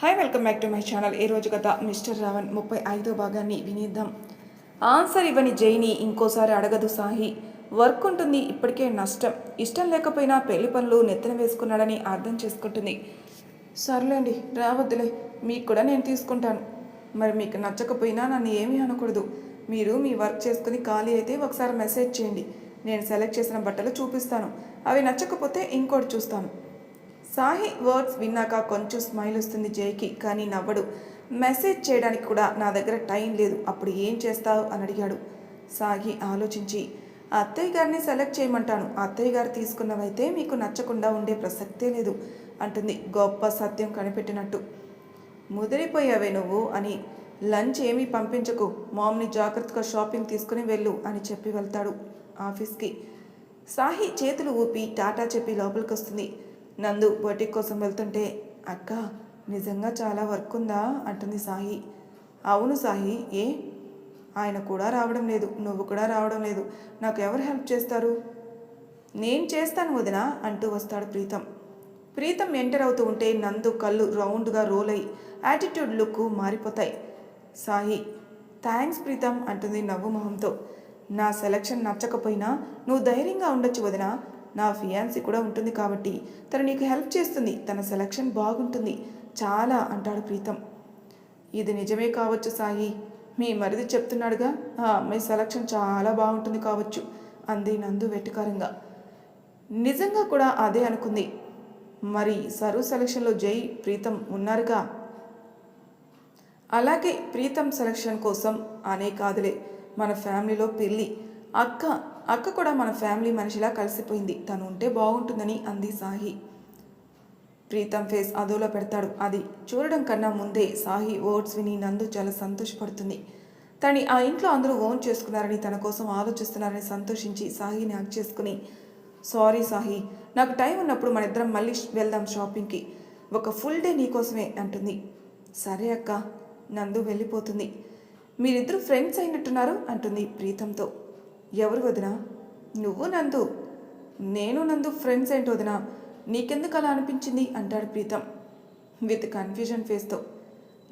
Hi welcome back to my channel ఈ రోజు గత మిస్టర్ రావణ్ ముప్పై ఐదో భాగాన్ని వినిద్దాం. ఆన్సర్ ఇవ్వని జైని ఇంకోసారి అడగదు సాహి. వర్క్ ఉంటుంది ఇప్పటికే నష్టం. ఇష్టం లేకపోయినా పెళ్ళి పనులు నెత్తన వేసుకున్నాడని అర్థం చేసుకుంటుంది. సర్లేండి రావద్దులే. మీకు కూడా నేను తీసుకుంటాను. మరి మీకు నచ్చకపోయినా నన్ను ఏమీ అనకూడదు. మీరు మీ వర్క్ చేసుకుని ఖాళీ అయితే ఒకసారి మెసేజ్ చేయండి. నేను సెలెక్ట్ చేసిన బట్టలు చూపిస్తాను. అవి నచ్చకపోతే ఇంకోటి చూస్తాను. సాహి వర్డ్స్ విన్నాక కొంచెం స్మైల్ వస్తుంది జైకి కానీ నవ్వడు. మెసేజ్ చేయడానికి కూడా నా దగ్గర టైం లేదు. అప్పుడు ఏం చేస్తావు? అని అడిగాడు. సాగి ఆలోచించి అత్తయ్య గారిని సెలెక్ట్ చేయమంటాను. అత్తయ్య గారు తీసుకున్నవైతే మీకు నచ్చకుండా ఉండే ప్రసక్తే లేదు అంటుంది గొప్ప సత్యం కనిపెట్టినట్టు. ముదిరిపోయావే నువ్వు అని లంచ్ ఏమీ పంపించకు. మామ్ని జాగ్రత్తగా షాపింగ్ తీసుకుని వెళ్ళు అని చెప్పి వెళ్తాడు ఆఫీస్కి. సాహి చేతులు ఊపి టాటా చెప్పి లోపలికి వస్తుంది నందు బొటిక్ కోసం వెళ్తుంటే అక్క నిజంగా చాలా వర్క్ ఉందా? అంటుంది సాయి. అవును సాయి ఏ? ఆయన కూడా రావడం లేదు నువ్వు కూడా రావడం లేదు. నాకు ఎవరు హెల్ప్ చేస్తారు? నేను చేస్తాను వదిన అంటూ వస్తాడు ప్రీతం. ప్రీతం ఎంటర్ అవుతూ ఉంటే నందు కళ్ళు రౌండ్గా రోల్ అయి యాటిట్యూడ్ లుక్ మారిపోతాయి. సాయి థ్యాంక్స్ ప్రీతం అంటుంది నవ్వు మొహంతో. నా సెలక్షన్ నచ్చకపోయినా నువ్వు ధైర్యంగా ఉండొచ్చు వదిన నా ఫియాన్సీ కూడా ఉంటుంది కాబట్టి తను నీకు హెల్ప్ చేస్తుంది. తన సెలక్షన్ బాగుంటుంది. చాలా అంటాడు ప్రీతం. ఇది నిజమే కావచ్చు సాయి. మీ మరిది చెప్తున్నాడుగా? ఆ అమ్మాయి సెలక్షన్ చాలా బాగుంటుంది కావచ్చు అంది నందు వెటకారంగా. నిజంగా కూడా అదే అనుకుంది. మరి సరు సెలక్షన్లో జై ప్రీతం ఉన్నారుగా? అలాగే ప్రీతం సెలక్షన్ కోసం అనే కాదులే. మన ఫ్యామిలీలో పెళ్ళి. అక్క అక్క కూడా మన ఫ్యామిలీ మనిషిలా కలిసిపోయింది. తను ఉంటే బాగుంటుందని అంది సాహి. ప్రీతం ఫేస్ అదోలో పెడతాడు. అది చూడడం కన్నా ముందే సాహి ఓట్స్ విని నందు చాలా సంతోషపడుతుంది. తని ఆ ఇంట్లో అందరూ ఓన్ చేసుకున్నారని తన కోసం ఆలోచిస్తున్నారని సంతోషించి సాహిని హక్ చేసుకుని సారీ సాహి నాకు టైం ఉన్నప్పుడు మన ఇద్దరం మళ్ళీ వెళ్దాం షాపింగ్కి. ఒక ఫుల్ డే నీకోసమే అంటుంది. సరే అక్క నందు వెళ్ళిపోతుంది. మీరిద్దరు ఫ్రెండ్స్ అయినట్టున్నారు అంటుంది ప్రీతంతో. ఎవరు వదినా? నువ్వు నందు. నేను నందు ఫ్రెండ్స్ ఏంటి వదినా? నీకెందుకు అలా అనిపించింది? అంటాడు ప్రీతం. విత్ కన్ఫ్యూజన్ ఫేస్తో.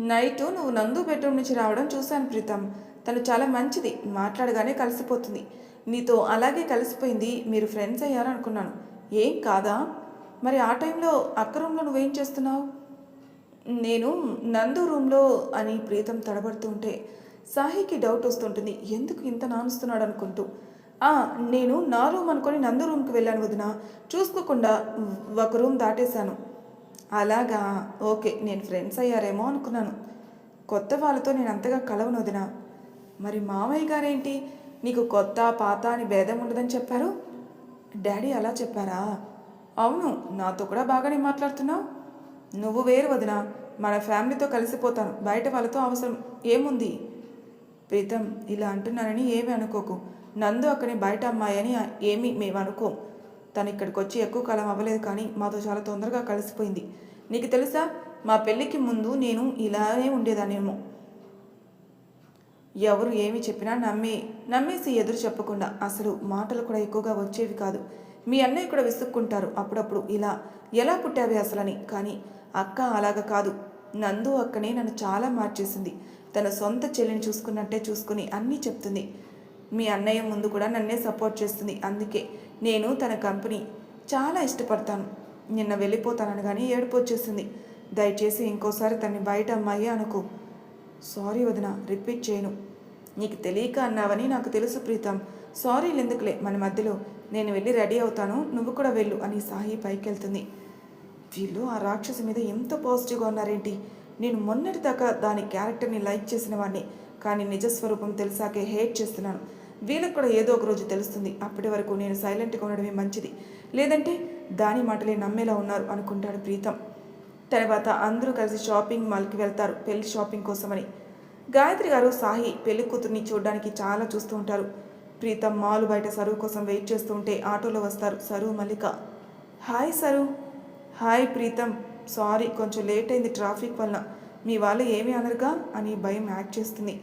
నైట్ నువ్వు నందు బెడ్రూమ్ నుంచి రావడం చూశాను ప్రీతం. తను చాలా మంచిది. మాట్లాడగానే కలిసిపోతుంది. నీతో అలాగే కలిసిపోయింది. మీరు ఫ్రెండ్స్ అయ్యారనుకున్నాను ఏం కాదా? మరి ఆ టైంలో అక్క రూమ్లో నువ్వేం చేస్తున్నావు? నేను నందు రూమ్లో అని ప్రీతం తడబడుతుంటే సాహికి డౌట్ వస్తుంటుంది. ఎందుకు ఇంత నానుస్తున్నాడు అనుకుంటూ. "ఆ, నేను నా రూమ్ అనుకొని నందు రూమ్కి వెళ్ళాను వదిన. చూసుకోకుండా ఒక రూమ్ దాటేశాను. అలాగా? ఓకే నేను ఫ్రెండ్స్ అయ్యారేమో అనుకున్నాను. కొత్త వాళ్ళతో నేను అంతగా కలవను వదిన. మరి మామయ్య గారేంటి? నీకు కొత్త పాత అని భేదం ఉండదని చెప్పారు? డాడీ అలా చెప్పారా? అవును నాతో కూడా బాగానే మాట్లాడుతున్నావు. నువ్వు వేరు వదిన. మన ఫ్యామిలీతో కలిసిపోతాను. బయట వాళ్ళతో అవసరం ఏముంది? ప్రీతం ఇలా అంటున్నానని ఏమీ అనుకోకు. నందు అక్కని బయట అమ్మాయి అని ఏమీ మేము అనుకోం. తను ఇక్కడికి వచ్చి ఎక్కువ కాలం అవ్వలేదు కానీ మాతో చాలా తొందరగా కలిసిపోయింది. నీకు తెలుసా? మా పెళ్ళికి ముందు నేను ఇలానే ఉండేదానేమో ఎవరు ఏమి చెప్పినా నమ్మి నమ్మేసి ఎదురు చెప్పకుండా అసలు మాటలు కూడా ఎక్కువగా వచ్చేవి కాదు. మీ అన్నయ్య కూడా విసుక్కుంటారు అప్పుడప్పుడు ఇలా. ఎలా పుట్టావి అసలని? కానీ అక్క అలాగ కాదు. నందు అక్కనే నన్ను చాలా మార్చేసింది. తన సొంత చెల్లిని చూసుకున్నట్టే చూసుకుని అన్నీ చెప్తుంది. మీ అన్నయ్య ముందు కూడా నన్నే సపోర్ట్ చేస్తుంది. అందుకే నేను తన కంపెనీ చాలా ఇష్టపడతాను. నిన్న వెళ్ళిపోతానని కానీ ఏడుపు వచ్చేసింది. దయచేసి ఇంకోసారి తన్ని బయట అమ్మాయి అనుకో. సారీ వదిన రిపీట్ చేయను. నీకు తెలియక అన్నావని నాకు తెలుసు ప్రీతం. సారీ ఎందుకులే? మన మధ్యలో నేను వెళ్ళి రెడీ అవుతాను. నువ్వు కూడా వెళ్ళు అని సాయి పైకి వెళ్తుంది వీళ్ళు ఆ రాక్షసి మీద ఎంత పాజిటివ్గా ఉన్నారేంటి? నేను మొన్నటిదాకా దాని క్యారెక్టర్ని లైక్ చేసిన వాడిని కానీ నిజస్వరూపం తెలిసాకే హేట్ చేస్తున్నాను. వీళ్ళకి కూడా ఏదో ఒక రోజు తెలుస్తుంది. అప్పటి వరకు నేను సైలెంట్గా ఉండడమే మంచిది. లేదంటే దాని మాటలే నమ్మేలా ఉన్నారు అనుకుంటాడు ప్రీతం. తర్వాత అందరూ కలిసి షాపింగ్ మాల్కి వెళ్తారు పెళ్ళి షాపింగ్ కోసమని. గాయత్రి గారు సాహి పెళ్ళి కూతుర్ని చూడడానికి చాలా చూస్తూ ఉంటారు. ప్రీతం మాల్ బయట సరువు కోసం వెయిట్ చేస్తూ ఉంటే ఆటోలో వస్తారు Saru Mallika. Hi Saru hi Pritam sorry కొంచెం లేట్ అయింది ట్రాఫిక్ వలన మీ వాళ్ళు ఏమి అనరుగా అని భయం యాక్ట్ చేస్తుంది.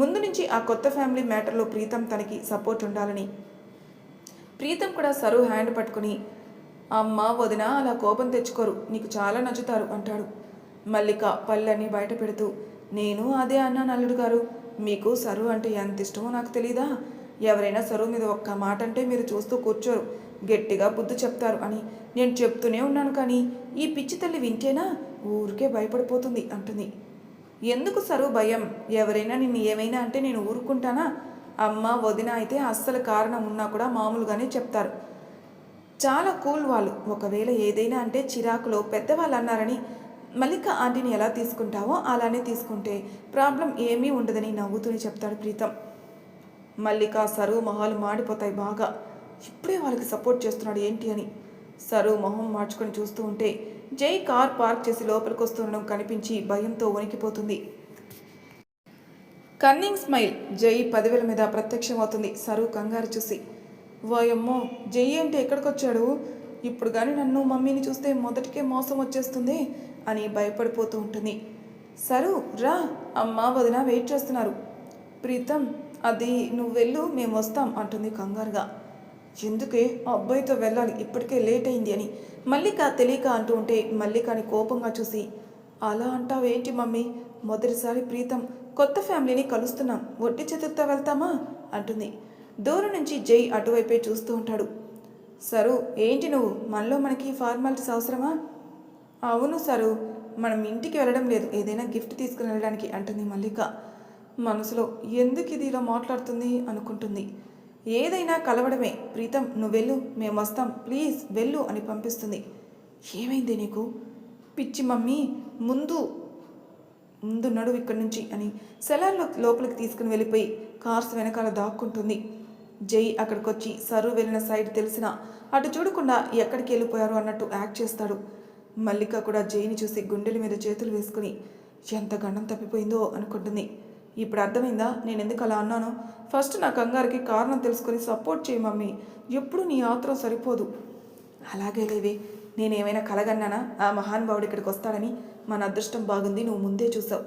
ముందు నుంచి ఆ కొత్త ఫ్యామిలీ మ్యాటర్లో ప్రీతం తనకి సపోర్ట్ ఉండాలని. ప్రీతం కూడా సరు హ్యాండ్ పట్టుకుని అమ్మ వదిన అలా కోపం తెచ్చుకోరు నీకు చాలా నచ్చుతారు అంటాడు. మల్లిక పళ్ళని బయట పెడుతూ నేను అదే అన్నా నల్లుడు గారు మీకు సరు అంటే ఎంత ఇష్టమో నాకు తెలీదా? ఎవరైనా సరువు మీద ఒక్క మాట అంటే మీరు చూస్తూ కూర్చోరు. గట్టిగా బుద్ధి చెప్తారు అని నేను చెప్తూనే ఉన్నాను కానీ ఈ పిచ్చి తల్లి వింటేనా ఊరికే భయపడిపోతుంది అంటుంది. ఎందుకు సరు భయం? ఎవరైనా నిన్ను ఏమైనా అంటే నేను ఊరుకుంటానా? అమ్మ వదిన అయితే అస్సలు కారణం ఉన్నా కూడా మామూలుగానే చెప్తారు. చాలా కూల్ వాళ్ళు. ఒకవేళ ఏదైనా అంటే చిరాకులో పెద్దవాళ్ళు అన్నారని మల్లిక ఆంటీని ఎలా తీసుకుంటావో అలానే తీసుకుంటే ప్రాబ్లం ఏమీ ఉండదని నవ్వుతూనే చెప్తాడు ప్రీతం. మల్లిక సరువు మొహాలు మాడిపోతాయి బాగా. ఇప్పుడే వాళ్ళకి సపోర్ట్ చేస్తున్నాడు ఏంటి అని. సరు మొహం మార్చుకొని చూస్తూ ఉంటే జై కార్ పార్క్ చేసి లోపలికి వస్తుండడం కనిపించి భయంతో వణికిపోతుంది కన్నింగ్ స్మైల్ జై పదివేల మీద ప్రత్యక్షమవుతుంది సరు కంగారు చూసి వాయమ్మో జై అంటే ఎక్కడికొచ్చాడు? ఇప్పుడు కానీ నన్ను మమ్మీని చూస్తే మొదటికే మోసం వచ్చేస్తుంది అని భయపడిపోతూ ఉంటుంది. సరు రా అమ్మ వదిన వెయిట్ చేస్తున్నారు. ప్రీతం అది నువ్వు వెళ్ళు మేము వస్తాం అంటుంది కంగారుగా. ఎందుకే? ఆ అబ్బాయితో వెళ్ళాలి. ఇప్పటికే లేట్ అయింది అని మల్లిక తెలియక అంటూ ఉంటే మల్లికని కోపంగా చూసి అలా అంటావేంటి మమ్మీ? మొదటిసారి ప్రీతం కొత్త ఫ్యామిలీని కలుస్తున్నాం. ఒట్టి చేతులతో వెళ్తామా? అంటుంది. దూరం నుంచి జై అటువైపే చూస్తూ ఉంటాడు. సరు ఏంటి నువ్వు? మనలో మనకి ఫార్మాలిటీస్ అవసరమా? అవును సరు. మనం ఇంటికి వెళ్ళడం లేదు. ఏదైనా గిఫ్ట్ తీసుకుని వెళ్ళడానికి అంటుంది మల్లిక. మనసులో ఎందుకు ఇది ఇలా మాట్లాడుతుంది? అనుకుంటుంది. ఏదైనా కలవడమే. ప్రీతం నువ్వు వెళ్ళు. మేము వస్తాం. ప్లీజ్ వెళ్ళు అని పంపిస్తుంది. ఏమైంది నీకు? పిచ్చి మమ్మీ ముందు ముందు నడువు ఇక్కడి నుంచి అని సెలార్లో లోపలికి తీసుకుని వెళ్ళిపోయి కార్స్ వెనకాల దాక్కుంటుంది. జై అక్కడికి వచ్చి సరు వెళ్ళిన సైడ్ తెలిసిన అటు చూడకుండా ఎక్కడికి వెళ్ళిపోయారు అన్నట్టు యాక్ట్ చేస్తాడు. మల్లిక కూడా జైని చూసి గుండెల మీద చేతులు వేసుకుని ఎంత గండం తప్పిపోయిందో అనుకుంటుంది. ఇప్పుడు అర్థమైందా? నేను ఎందుకు అలా అన్నాను? ఫస్ట్ నా కంగారుకి కారణం తెలుసుకొని సపోర్ట్ చేయి మమ్మీ. ఎప్పుడు నీ ఆత్రం సరిపోదు. అలాగే లేవే. నేనేమైనా కలగన్నానా? ఆ మహానుభావుడు ఇక్కడికి వస్తాడని? మన అదృష్టం బాగుంది నువ్వు ముందే చూసావు.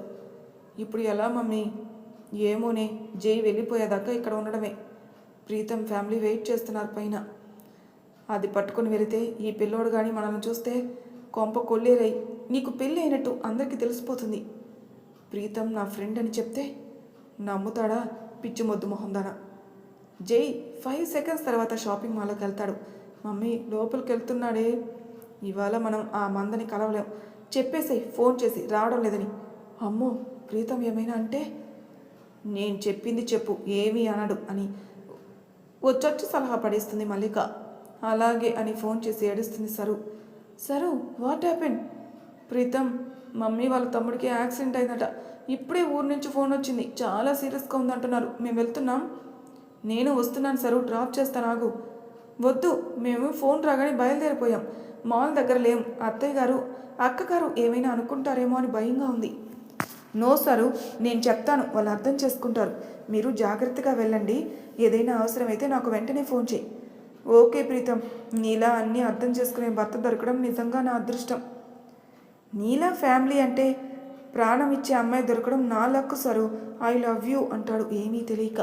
ఇప్పుడు ఎలా మమ్మీ? ఏమోనే. జై వెళ్ళిపోయేదాకా ఇక్కడ ఉండడమే. ప్రీతం ఫ్యామిలీ వెయిట్ చేస్తున్నారు పైన. అది పట్టుకొని వెళితే ఈ పిల్లోడు కానీ మనల్ని చూస్తే కొంప కొల్లేరై నీకు పెళ్ళి అయినట్టు అందరికీ తెలిసిపోతుంది. ప్రీతం నా ఫ్రెండ్ అని చెప్తే నమ్ముతాడా? పిచ్చి మొద్దు మొహందానా జై ఫైవ్ సెకండ్స్ తర్వాత షాపింగ్ మాల్లోకి వెళ్తాడు. మమ్మీ లోపలికి వెళ్తున్నాడే. ఇవాళ మనం ఆ మందని కలవలేం. చెప్పేసి ఫోన్ చేసి రావడం లేదని. అమ్మో ప్రీతం ఏమైనా అంటే? నేను చెప్పింది చెప్పు ఏమీ అనడు అని. వచ్చొచ్చి సలహా పడేస్తుంది మల్లిక. అలాగే అని ఫోన్ చేసి ఏడుస్తుంది Saru. Saru what happen Pritam mummy వాళ్ళ తమ్ముడికి యాక్సిడెంట్ అయిందట. ఇప్పుడే ఊరు నుంచి ఫోన్ వచ్చింది. చాలా సీరియస్గా ఉందంటున్నారు. మేము వెళ్తున్నాం. నేను వస్తున్నాను సరు. డ్రాప్ చేస్తాను. ఆగు. వద్దు. మేము ఫోన్ రాగానే బయలుదేరిపోయాం. మాల్ దగ్గర లేం. అత్తయ్య గారు అక్కగారు ఏమైనా అనుకుంటారేమో అని భయంగా ఉంది. నో సరు. నేను చెప్తాను. వాళ్ళు అర్థం చేసుకుంటారు. మీరు జాగ్రత్తగా వెళ్ళండి. ఏదైనా అవసరమైతే నాకు వెంటనే ఫోన్ చేయి. ఓకే ప్రీతం. నీలా అన్నీ అర్థం చేసుకునే భర్త దొరకడం నిజంగా నా అదృష్టం. నీలా ఫ్యామిలీ అంటే ప్రాణం ఇచ్చే అమ్మాయి దొరకడం నా luck sir. I love you అంటాడు. ఏమీ తెలియక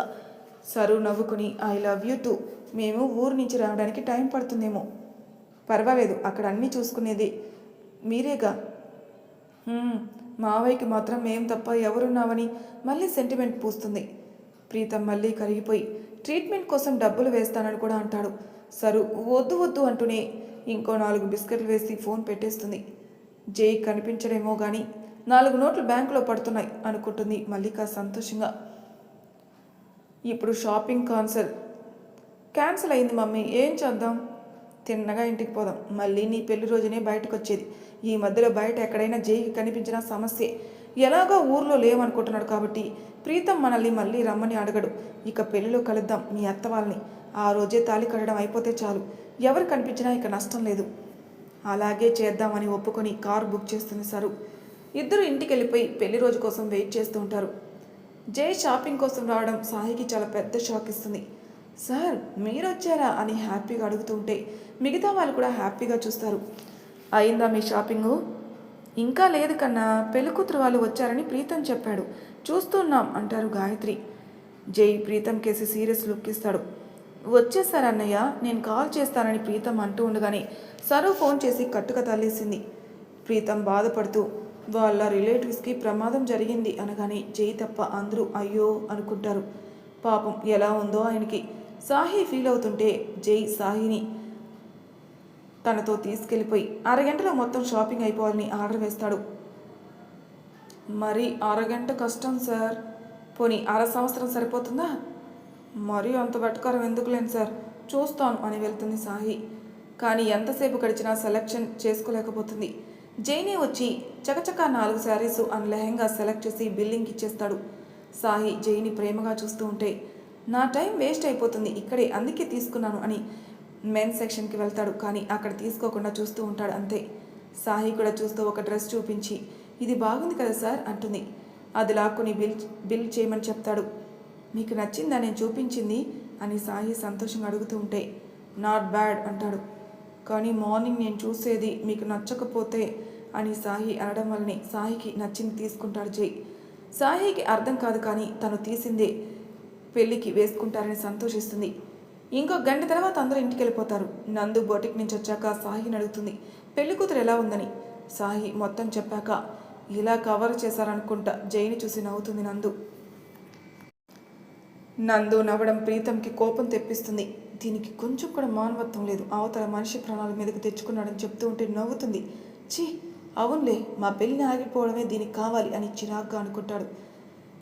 సరు నవ్వుకుని ఐ లవ్ యూ టూ. మేము ఊరు నుంచి రావడానికి టైం పడుతుందేమో. పర్వాలేదు అక్కడ అన్నీ చూసుకునేది మీరేగా? మావయ్యకి మాత్రం మేం తప్ప ఎవరున్నామని మళ్ళీ సెంటిమెంట్ పూస్తుంది. ప్రీతం మళ్ళీ కరిగిపోయి ట్రీట్మెంట్ కోసం డబ్బులు వేస్తానని కూడా అంటాడు. సరు వద్దు వద్దు అంటూనే ఇంకో నాలుగు బిస్కెట్లు వేసి ఫోన్ పెట్టేస్తుంది. జై కనిపించడేమో కానీ నాలుగు నోట్లు బ్యాంకులో పడుతున్నాయి అనుకుంటుంది మల్లిక సంతోషంగా. ఇప్పుడు షాపింగ్ కాన్సల్ క్యాన్సిల్ అయింది మమ్మీ ఏం చేద్దాం? తిన్నగా ఇంటికి పోదాం. మళ్ళీ నీ పెళ్ళి రోజునే బయటకు వచ్చేది ఈ మధ్యలో బయట ఎక్కడైనా జైకి కనిపించిన సమస్యే. ఎలాగో ఊర్లో లేవనుకుంటున్నాడు కాబట్టి ప్రీతం మనల్ని మళ్ళీ రమ్మని అడగడు. ఇక పెళ్ళిలో కలుద్దాం మీ అత్త వాళ్ళని. ఆ రోజే తాళి కట్టడం అయిపోతే చాలు. ఎవరు కనిపించినా ఇక నష్టం లేదు. అలాగే చేద్దామని ఒప్పుకొని కార్ బుక్ చేస్తుంది సరు. ఇద్దరు ఇంటికి వెళ్ళిపోయి పెళ్ళి రోజు కోసం వెయిట్ చేస్తూ ఉంటారు. జై షాపింగ్ కోసం రావడం సాయికి చాలా పెద్ద షాక్ ఇస్తుంది. సార్ మీరు వచ్చారా అని హ్యాపీగా అడుగుతుంటే మిగతా వాళ్ళు కూడా హ్యాపీగా చూస్తారు. అయిందా మీ షాపింగు? ఇంకా లేదు కన్నా పెళ్ళికూతురు వాళ్ళు వచ్చారని ప్రీతం చెప్పాడు. చూస్తున్నాం అంటారు గాయత్రి. జై ప్రీతం కేసి సీరియస్ లుక్ ఇస్తాడు. వచ్చేసారన్నయ్య నేను కాల్ చేస్తానని ప్రీతం అంటూ ఉండగానే సరు ఫోన్ చేసి కట్టుక తల్లేసింది. ప్రీతం బాధపడుతూ వాళ్ళ రిలేటివ్స్కి ప్రమాదం జరిగింది అనగానే జై తప్ప అందరూ అయ్యో అనుకుంటారు. పాపం ఎలా ఉందో ఆయనకి సాహి ఫీల్ అవుతుంటే జై సాహిని తనతో తీసుకెళ్ళిపోయి అరగంటలో మొత్తం షాపింగ్ అయిపోవాలని ఆర్డర్ వేస్తాడు. మరి అరగంట కష్టం సార్. పోనీ అర సంవత్సరం సరిపోతుందా? మరీ అంత వెటకారం ఎందుకులేను సార్? చూస్తాను అని వెళ్తుంది సాహి కానీ ఎంతసేపు గడిచినా సెలెక్షన్ చేసుకోలేకపోతుంది. జైని వచ్చి చకచకా నాలుగు శారీస్ అని లెహంగా సెలెక్ట్ చేసి బిల్లింగ్ ఇచ్చేస్తాడు. సాహి జైని ప్రేమగా చూస్తూ ఉంటే నా టైం వేస్ట్ అయిపోతుంది ఇక్కడే అందుకే తీసుకున్నాను అని మెన్ సెక్షన్కి వెళ్తాడు. కానీ అక్కడ తీసుకోకుండా చూస్తూ ఉంటాడు అంతే. సాహి కూడా చూస్తూ ఒక డ్రెస్ చూపించి ఇది బాగుంది కదా సార్ అంటుంది. అది లాక్కుని బిల్ బిల్ చేయమని చెప్తాడు. మీకు నచ్చిందా? నేను చూపించింది అని సాయి సంతోషంగా అడుగుతూ ఉంటే నాట్ బ్యాడ్ అంటాడు. కానీ మార్నింగ్ నేను చూసేది మీకు నచ్చకపోతే అని సాయి అనడం వల్లనే సాయికి నచ్చింది తీసుకుంటాడు జై. సాయికి అర్థం కాదు కానీ తను తీసిందే పెళ్ళికి వేసుకుంటారని సంతోషిస్తుంది. ఇంకో గంట తర్వాత అందరూ ఇంటికి వెళ్ళిపోతారు. నందు బొటిక్ నుంచి వచ్చాక సాహిని అడుగుతుంది పెళ్ళి కూతురు ఎలా ఉందని? సాహి మొత్తం చెప్పాక ఇలా కవర్ చేశారనుకుంటా జైని చూసి నవ్వుతుంది నందు. నందు నవ్వడం ప్రీతంకి కోపం తెప్పిస్తుంది. దీనికి కొంచెం కూడా మానవత్వం లేదు. అవతల మనిషి ప్రాణాల మీదకి తెచ్చుకున్నాడని చెప్తూ ఉంటే నవ్వుతుంది. ఛీ అవునులే మా పెళ్ళిని ఆగిపోవడమే దీనికి కావాలి అని చిరాగ్గా అనుకుంటాడు.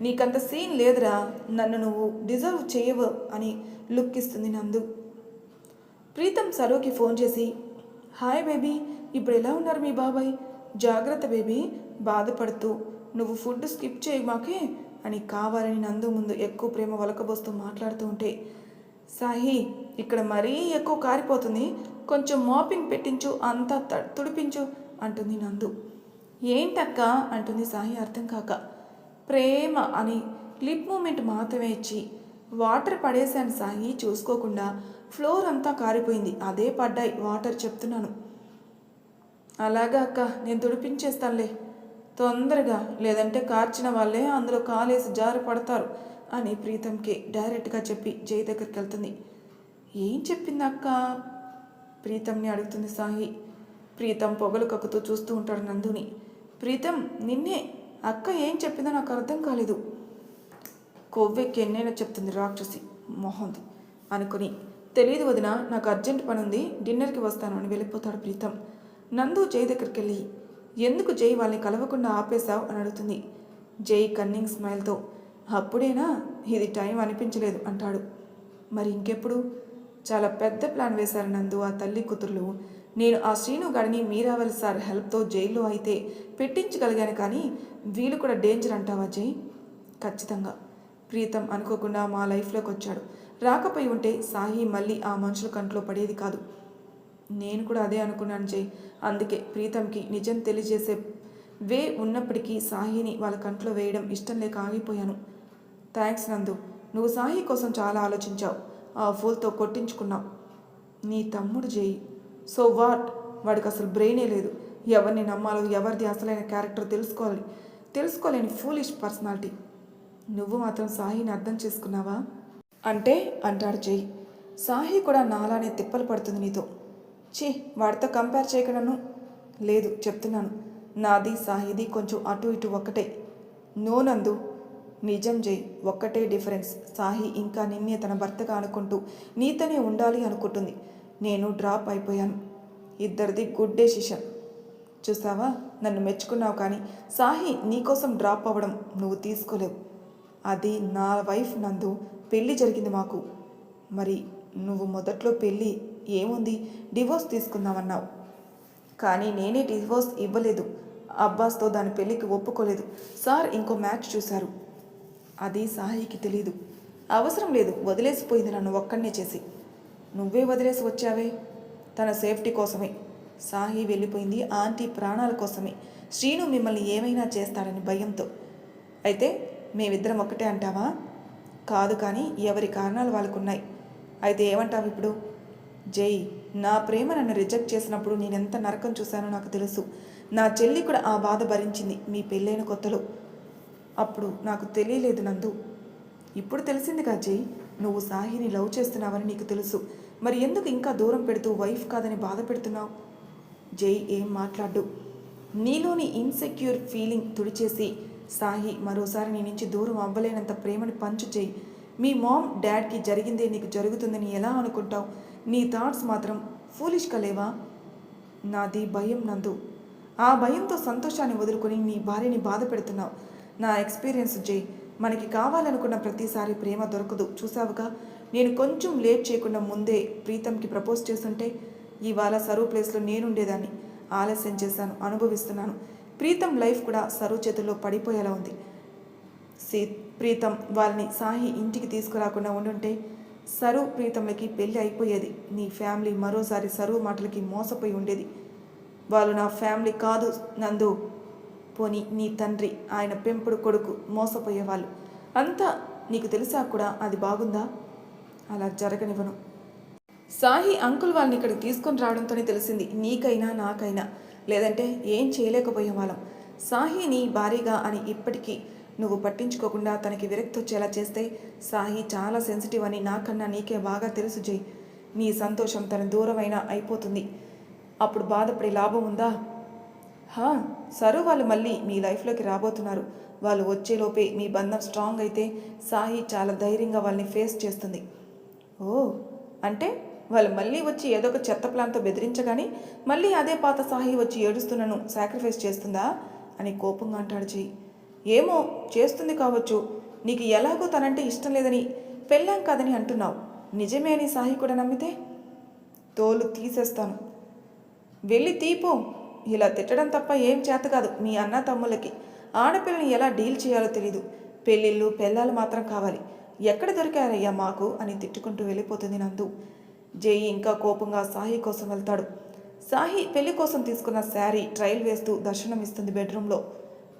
నీకంత సీన్ లేదురా నన్ను నువ్వు డిజర్వ్ చేయవు అని లుక్ ఇస్తుంది నందు. ప్రీతం సరోకి ఫోన్ చేసి హాయ్ బేబీ ఇప్పుడు ఎలా ఉన్నారు మీ బాబాయ్? జాగ్రత్త బేబీ బాధపడుతూ. నువ్వు ఫుడ్ స్కిప్ చేయి మాకే అని కావాలని నందు ముందు ఎక్కువ ప్రేమ వలకబోస్తూ మాట్లాడుతూ ఉంటే సాహి ఇక్కడ మరీ ఎక్కువ కారిపోతుంది. కొంచెం మాపింగ్ పెట్టించు అంతా తుడిపించు అంటుంది నందు. ఏంటక్క? అంటుంది సాహి అర్థం కాక. ప్రేమ అని లిప్ మూమెంట్ మాత్రమే ఇచ్చి వాటర్ పడేశాను సాహి చూసుకోకుండా ఫ్లోర్ అంతా కారిపోయింది. అదే పడ్డాయి వాటర్ చెప్తున్నాను. అలాగా అక్క నేను తుడిపించేస్తానులే. తొందరగా లేదంటే కార్చిన వాళ్ళే అందులో కాలేసి జారి పడతారు అని ప్రీతంకి డైరెక్ట్గా చెప్పి జై దగ్గరికి వెళ్తుంది. ఏం చెప్పింది అక్క ప్రీతంని అడుగుతుంది సాహి ప్రీతం పొగలు కక్కుతూ చూస్తూ ఉంటాడు నందుని. ప్రీతం నిన్నే అక్క ఏం చెప్పిందో నాకు అర్థం కాలేదు. కొవ్వెక్కి ఎన్నైనా చెప్తుంది రాక్షసి మొహంది అనుకుని. తెలియదు వదిన నాకు అర్జెంట్ పని ఉంది డిన్నర్కి వస్తాను అని వెళ్ళిపోతాడు ప్రీతం. నందు జై దగ్గరికి వెళ్ళి ఎందుకు జై వాళ్ళని కలవకుండా ఆపేశావు? అని అడుగుతుంది. జై కన్నింగ్ స్మైల్తో అప్పుడేనా? ఇది టైం అనిపించలేదు అంటాడు. మరి ఇంకెప్పుడు? చాలా పెద్ద ప్లాన్ వేశారు నందు ఆ తల్లి కూతుర్లు. నేను ఆ శ్రీను గారిని మీరావల్ సార్ హెల్ప్తో జైల్లో అయితే పెట్టించగలిగాను కానీ వీళ్ళు కూడా డేంజర్ అంటావా జై? ఖచ్చితంగా. ప్రీతం అనుకోకుండా మా లైఫ్లోకి వచ్చాడు. రాకపోయి ఉంటే సాహి మళ్ళీ ఆ మనుషుల కంట్లో పడేది కాదు. నేను కూడా అదే అనుకున్నాను జై. అందుకే ప్రీతంకి నిజం తెలియజేసే వే ఉన్నప్పటికీ సాహిని వాళ్ళ కంట్లో వేయడం ఇష్టం లేక ఆగిపోయాను. థ్యాంక్స్ నందు. నువ్వు సాహి కోసం చాలా ఆలోచించావు. ఆ ఫూల్తో కొట్టించుకున్నావు. నీ తమ్ముడు జై. So what? వాడికి అసలు బ్రెయినే లేదు. ఎవరిని నమ్మాలో ఎవరిది అసలైన క్యారెక్టర్ తెలుసుకోవాలి. తెలుసుకోలేని ఫూలిష్ పర్సనాలిటీ. నువ్వు మాత్రం సాహిని అర్థం చేసుకున్నావా? అంటే అంటాడు జై. సాహి కూడా నాలానే తిప్పలు పడుతుంది నీతో. ఛీ వాడితో కంపేర్ చేయగలను లేదు చెప్తున్నాను. నాది సాహిది కొంచెం అటు ఇటు ఒక్కటే. నో నందు నిజం జై ఒక్కటే డిఫరెన్స్. సాహి ఇంకా నిన్నే తన భర్తగా అనుకుంటూ నీతోనే ఉండాలి అనుకుంటుంది. నేను డ్రాప్ అయిపోయాను. ఇద్దరిది గుడ్ డెసిషన్. చూసావా? నన్ను మెచ్చుకున్నావు కానీ సాహి నీకోసం డ్రాప్ అవ్వడం నువ్వు తీసుకోలేవు. అది నా వైఫ్ నందు పెళ్ళి జరిగింది మాకు. మరి నువ్వు మొదట్లో పెళ్ళి ఏముంది? డివోర్స్ తీసుకుందామన్నావు. కానీ నేనే డివోర్స్ ఇవ్వలేదు. అబ్బాస్తో దాని పెళ్ళికి ఒప్పుకోలేదు. సార్ ఇంకో మ్యాచ్ చూశారు. అది సాహికి తెలీదు. అవసరం లేదు వదిలేసిపోయింది నన్ను ఒక్కడనే చేసి. నువ్వే వదిలేసి వచ్చావే? తన సేఫ్టీ కోసమే. సాహి వెళ్ళిపోయింది ఆంటీ ప్రాణాల కోసమే. శ్రీను మిమ్మల్ని ఏమైనా చేస్తాడని భయంతో. అయితే మేమిద్దరం ఒకటే అంటావా? కాదు కానీ ఎవరి కారణాలు వాళ్ళకున్నాయి. అయితే ఏమంటావు ఇప్పుడు? జై నా ప్రేమ నన్ను రిజెక్ట్ చేసినప్పుడు నేనెంత నరకం చూశానో నాకు తెలుసు. నా చెల్లి కూడా ఆ బాధ భరించింది మీ పెళ్ళైన కొత్తలో. అప్పుడు నాకు తెలియలేదు నందు. ఇప్పుడు తెలిసిందిగా జై నువ్వు సాహిని లవ్ చేస్తున్నావని నీకు తెలుసు. మరి ఎందుకు ఇంకా దూరం పెడుతూ వైఫ్ కాదని బాధ పెడుతున్నావు? జై ఏం మాట్లాడు నీలోని ఇన్సెక్యూర్ ఫీలింగ్ తుడిచేసి సాహి మరోసారి నీ నుంచి దూరం అవ్వలేనంత ప్రేమని పంచు చేయి మీ మామ్ డాడ్కి జరిగిందే నీకు జరుగుతుందని ఎలా అనుకుంటావు? నీ థాట్స్ మాత్రం ఫూలిష్గా లేవా? నాది భయం నందు. ఆ భయంతో సంతోషాన్ని వదులుకొని నీ భార్యని బాధ పెడుతున్నావు. నా ఎక్స్పీరియన్స్ జై మనకి కావాలనుకున్న ప్రతిసారి ప్రేమ దొరకదు. చూసావుగా? నేను కొంచెం లేట్ చేయకుండా ముందే ప్రీతంకి ప్రపోజ్ చేస్తుంటే ఇవాళ సరు ప్లేస్లో నేనుండేదాన్ని. ఆలస్యం చేశాను అనుభవిస్తున్నాను. ప్రీతం లైఫ్ కూడా సరు చేతుల్లో పడిపోయేలా ఉంది. సీ ప్రీతం వాళ్ళని సాహి ఇంటికి తీసుకురాకుండా ఉండుంటే సరు ప్రీతంలకి పెళ్ళి అయిపోయేది. నీ ఫ్యామిలీ మరోసారి సరువు మాటలకి మోసపోయి ఉండేది. వాళ్ళు నా ఫ్యామిలీ కాదు నందు. పోని నీ తండ్రి ఆయన పెంపుడు కొడుకు మోసపోయేవాళ్ళు. అంతా నీకు తెలిసా కూడా అది బాగుందా? అలా జరగనివ్వను. సాహి అంకుల్ వాళ్ళని ఇక్కడికి తీసుకొని రావడంతోనే తెలిసింది. నీకైనా నాకైనా. లేదంటే ఏం చేయలేకపోయే వాళ్ళం సాహిని భారీగా అని ఇప్పటికీ నువ్వు పట్టించుకోకుండా తనకి విరక్తి వచ్చేలా చేస్తే సాహి చాలా సెన్సిటివ్ అని నాకన్నా నీకే బాగా తెలుసు జై. నీ సంతోషం తన దూరమైనా అయిపోతుంది. అప్పుడు బాధపడే లాభం ఉందా? హా సరు వాళ్ళు మళ్ళీ మీ లైఫ్లోకి రాబోతున్నారు. వాళ్ళు వచ్చేలోపే మీ బంధం స్ట్రాంగ్ అయితే సాహి చాలా ధైర్యంగా వాళ్ళని ఫేస్ చేస్తుంది. ఓ అంటే వాళ్ళు మళ్ళీ వచ్చి ఏదో ఒక చెత్త ప్లాన్తో బెదిరించగానే మళ్ళీ అదే పాత సాహి వచ్చి ఏడుస్తున్నను సాక్రిఫైస్ చేస్తుందా? అని కోపంగా అంటాడు చెయ్యి ఏమో చేస్తుంది కావచ్చు. నీకు ఎలాగో తనంటే ఇష్టం లేదని పెళ్ళాం కాదని అంటున్నావు. నిజమే అని సాహి కూడా నమ్మితే తోలు తీసేస్తాను. వెళ్ళి తీపో. ఇలా తిట్టడం తప్ప ఏం చేత కాదు మీ అన్న తమ్ముళ్ళకి. ఆడపిల్లని ఎలా డీల్ చేయాలో తెలీదు. పెళ్ళిళ్ళు పెళ్ళాలు మాత్రం కావాలి. ఎక్కడ దొరికారయ్యా మాకు అని తిట్టుకుంటూ వెళ్ళిపోతుంది నందు. జేయి ఇంకా కోపంగా సాహి కోసం వెళ్తాడు. సాహి పెళ్ళి కోసం తీసుకున్న శారీ ట్రయల్ వేస్తూ దర్శనం ఇస్తుంది బెడ్రూమ్లో.